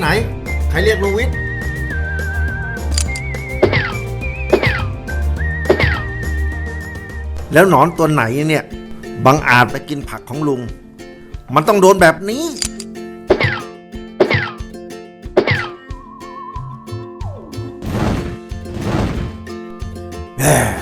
ไหน ใครเรียกลุงวิทย์แล้วหนอนตัวไหนเนี่ยบังอาจไปกินผักของลุง มันต้องโดนแบบนี้ใ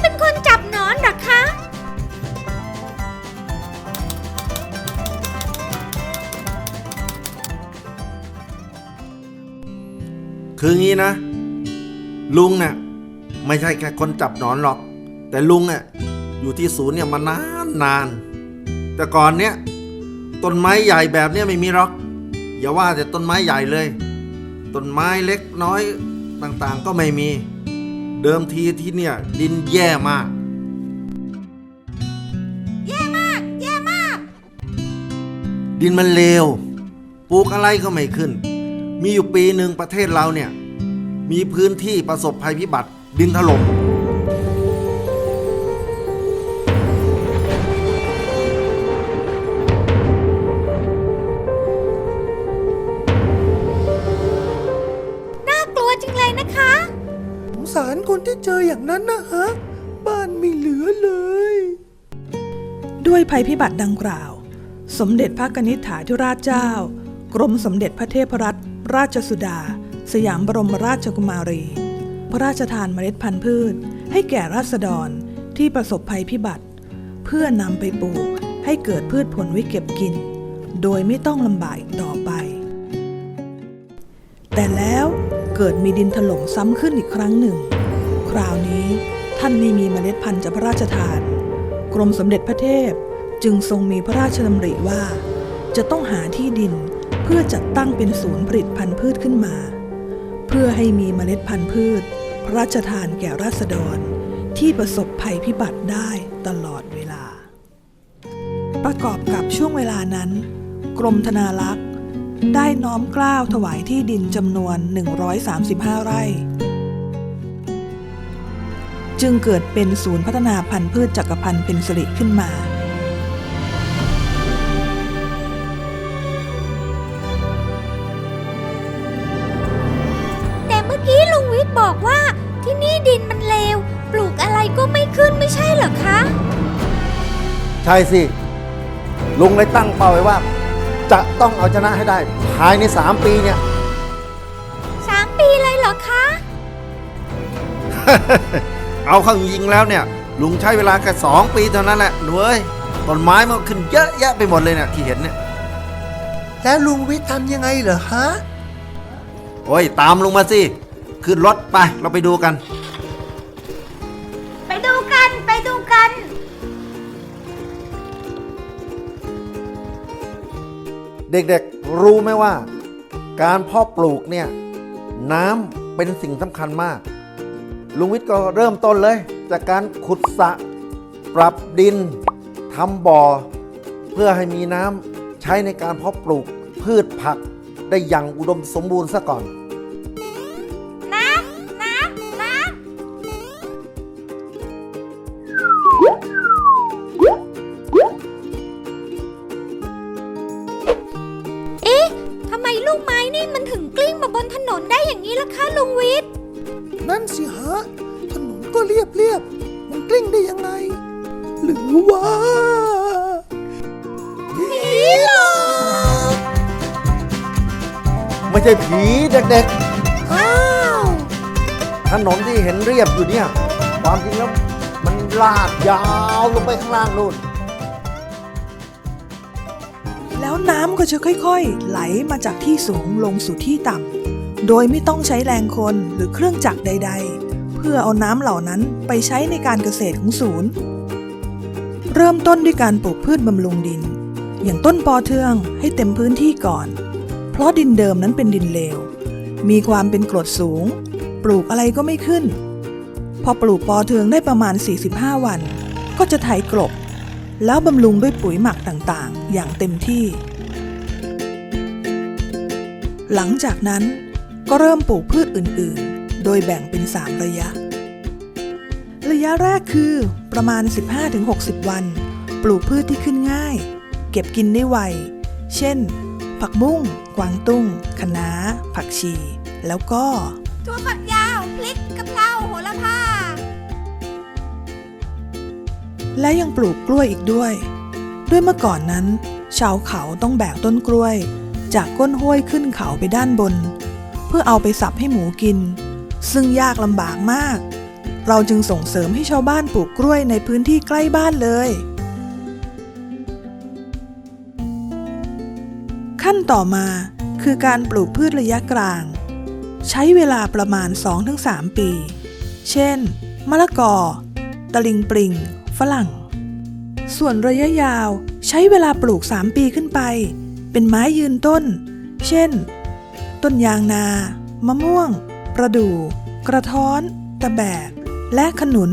เป็นคนจับนอนหรอคะ คืองี้นะ ลุงเนี่ยไม่ใช่แค่คนจับหนอนหรอก แต่ลุงเนี่ยอยู่ที่ศูนย์เนี่ยมานานนาน แต่ก่อนเนี่ยต้นไม้ใหญ่แบบเนี้ยไม่มีหรอก อย่าว่าแต่ต้นไม้ใหญ่เลย ต้นไม้เล็กน้อยต่างๆก็ไม่มี เดิมทีที่เนี่ยดินแย่มาก แย่มาก แย่มาก ดินมันเลวปลูกอะไรก็ไม่ขึ้น มีอยู่ปีหนึ่งประเทศเราเนี่ย มีพื้นที่ประสบภัยพิบัติดินถล่ม สารคนที่เจออย่างนั้นนะฮะ บ้านไม่เหลือเลย ด้วยภัยพิบัติดังกล่าว สมเด็จพระกนิษฐาธิราชเจ้า กรมสมเด็จพระเทพรัตนราชสุดา สยามบรมราชกุมารี พระราชทานเมล็ดพันธุ์พืช ให้แก่ราษฎรที่ประสบภัยพิบัติ เพื่อนำไปปลูกให้เกิดพืชผลไว้เก็บกิน โดยไม่ต้องลำบากต่อไป แต่แล้ว เกิดมีดินถล่มซ้ำขึ้นอีกครั้งหนึ่ง คราวนี้ท่านไม่มีเมล็ดพันธุ์จะพระราชทาน กรมสมเด็จพระเทพจึงทรงมีพระราชดำริว่า จะต้องหาที่ดินเพื่อจัดตั้งเป็นศูนย์ผลิตพันธุ์พืชขึ้นมา เพื่อให้มีเมล็ดพันธุ์พืช พระราชทานแก่ราษฎรที่ประสบภัยพิบัติได้ตลอดเวลา ประกอบกับช่วงเวลานั้น กรมธนารักษ์ ได้น้อมเกล้าวถวายที่ดินจำนวน 135 ไร่ จึงเกิดเป็นศูนย์พัฒนาพันธุ์พืชจักรพันธ์เป็นสิริขึ้นมา แต่เมื่อกี้ลุงวิทย์บอกว่าที่นี่ดินมันเลว ปลูกอะไรก็ไม่ขึ้นไม่ใช่เหรอคะ ใช่สิ ลุงเลยตั้งเป้าไว้ว่า จะต้องเอาชนะให้ได้ ภายใน 3 ปีเนี่ย สามปีเลยเหรอคะ เอาเข้าจริงๆแล้วเนี่ย ลุงใช้เวลาแค่สองปีเท่านั้นแหละหนูเอ้ยต้นไม้มันขึ้นเยอะแยะไปหมดเลยเนี่ยที่เห็นเนี่ย แล้วลุงวิทย์ทำยังไงเหรอฮะ โอ้ย ตามลุงมาสิ ขึ้นรถไปเราไปดูกัน เด็กๆรู้ไหมว่า การเพาะปลูกเนี่ยน้ำเป็นสิ่งสำคัญมาก ลุงวิทย์ก็เริ่มต้นเลย จากการขุดสระปรับดินทำบ่อ เพื่อให้มีน้ำใช้ในการเพาะปลูกพืชผักได้อย่างอุดมสมบูรณ์ซะก่อน ช่ผีเด็กอ้าวๆ ถนนที่เห็นเรียบอยู่เนี่ย ความจริงแล้วมันลาดยาวลงไปข้างล่างนู่น แล้วน้ำก็จะค่อยๆ ไหลมาจากที่สูงลงสู่ที่ต่ำ โดยไม่ต้องใช้แรงคนหรือเครื่องจักรใด ๆ เพื่อเอาน้ำเหล่านั้นไปใช้ในการเกษตรของศูนย์ เริ่มต้นด้วยการปลูกพืชบำรุงดิน อย่างต้นปอเทืองให้เต็มพื้นที่ก่อน เพราะดินเดิมนั้นเป็นดินเลว มีความเป็นกรดสูง ปลูกอะไรก็ไม่ขึ้นพพอปลูกปอเทืองได้ประมาณ 45 วัน ก็จะไถกลบ แล้วบำรุงด้วยปุ๋ยหมักต่างๆ อย่างเต็มที่ หลังจากนั้นก็เริ่มปลูกพืชอื่นๆ โดยแบ่งเป็น 3 ระยะ ระยะแรกคือประมาณ 15-60 วัน ปลูกพืชที่ขึ้นง่าย เก็บกินได้ไว เช่น ผักบุ้ง กวางตุ้งคะน้า ผักชี แล้วก็ถั่วฝักยาวพริกกะเพราโหระพา และยังปลูกกล้วยอีกด้วย ด้วยเมื่อก่อนนั้น ชาวเขาต้องแบกต้นกล้วย จากก้นห้วยขึ้นเขาไปด้านบน เพื่อเอาไปสับให้หมูกิน ซึ่งยากลำบากมาก เราจึงส่งเสริมให้ชาวบ้านปลูกกล้วยในพื้นที่ใกล้บ้านเลย ขั้นต่อมาคือการปลูกพืชระยะกลาง ใช้เวลาประมาณ 2-3 ปี เช่น มะละกอ ตะลิงปริง ฝรั่ง ส่วนระยะยาวใช้เวลาปลูก 3 ปีขึ้นไป เป็นไม้ยืนต้น เช่น ต้นยางนา มะม่วง ประดู่ กระท้อน ตะแบก และขนุน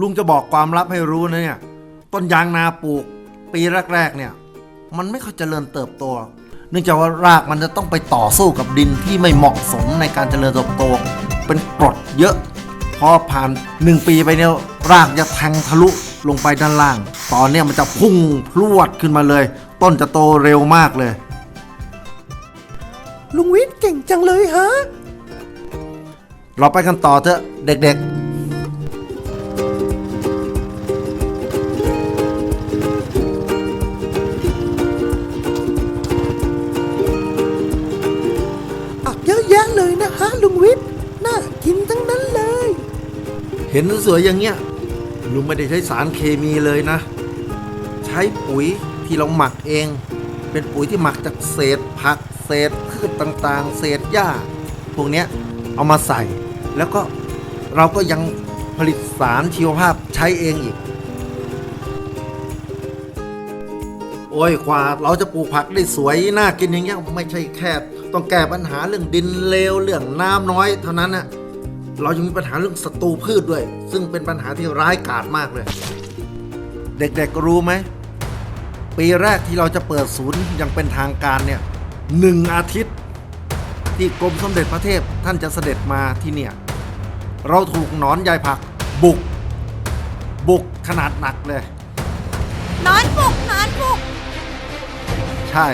ลุงจะบอกความลับให้รู้นะเนี่ย ต้นยางนาปลูก ปีแรกๆเนี่ย มันไม่ค่อยเจริญเติบโต เนื่องจากว่ารากมันจะต้องไปต่อสู้กับดินที่ไม่เหมาะสมในการเจริญเติบโต เป็นกรดเยอะ พอผ่านหนึ่งปีไปเนี่ยรากจะแทงทะลุลงไปด้านล่าง ตอนเนี้ยมันจะพุ่งพรวดขึ้นมาเลย ต้นจะโตเร็วมากเลย ลุงวิทย์เก่งจังเลยฮะ เราไปกันต่อเถอะเด็กๆ เห็นสวยอย่างเงี้ยลุงไม่ได้ใช้สารเคมีเลยนะ ใช้ปุ๋ยที่เราหมักเอง เป็นปุ๋ยที่หมักจากเศษผัก เศษพืชต่างๆ เศษหญ้า พวกเนี้ยเอามาใส่ แล้วก็เราก็ยังผลิตสารชีวภาพใช้เองอีก โอ้ยกว่าเราจะปลูกผักได้สวยน่ากินอย่างเงี้ยไม่ใช่แค่ ต้องแก้ปัญหาเรื่องดินเลวเรื่องน้ำน้อยเท่านั้นนะ เรายังมีปัญหาเรื่องศัตรูพืชด้วย ซึ่งเป็นปัญหาที่ร้ายกาจมากเลย เด็กๆก็รู้ไหม ปีแรกที่เราจะเปิดศูนย์อยังเป็นทางการเนี่ยหนึ่งอาทิตย์ ที่กรมสมเด็จพระเทพท่านจะเสด็จมาที่เนี่ย เราถูกหนอนยายผัก บุก บุกขนาดหนักเลย นอนบุกนอนบุก ใช่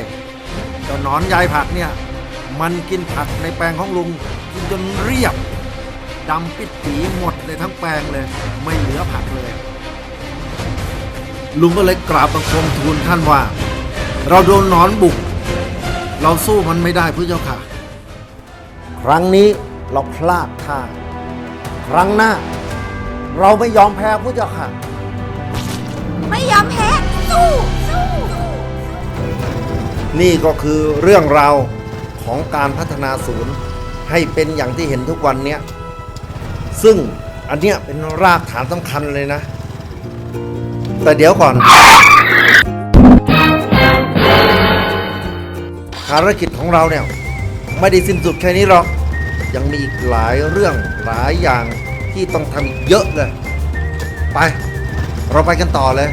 เจ้าหนอนยายผักเนี่ย มันกินผักในแปลงของลุงกินจนเรียบ ดำปิดปีหมดเลยทั้งแปลงเลย ไม่เหลือผักเลย ลุงก็เลยกราบบังคมทูลท่านว่า เราโดนหนอนบุก เราสู้มันไม่ได้พระเจ้าค่ะ ครั้งนี้เราพลาดท่า ครั้งหน้า เราไม่ยอมแพ้พระเจ้าค่ะ ไม่ยอมแพ้สู้สู้นี่ก็คือเรื่องราวของการพัฒนาศูนย์ให้เป็นอย่างที่เห็นทุกวันเนี้ย ซึ่งอันเนี้ยเป็นรากฐานสำคัญเลยนะ แต่เดี๋ยวก่อน ภารกิจของเราเนี่ย ไม่ได้สิ้นสุดแค่นี้หรอก ยังมีอีกหลายเรื่องหลายอย่างที่ต้องทำอีกเยอะเลย ไป เราไปกันต่อเลย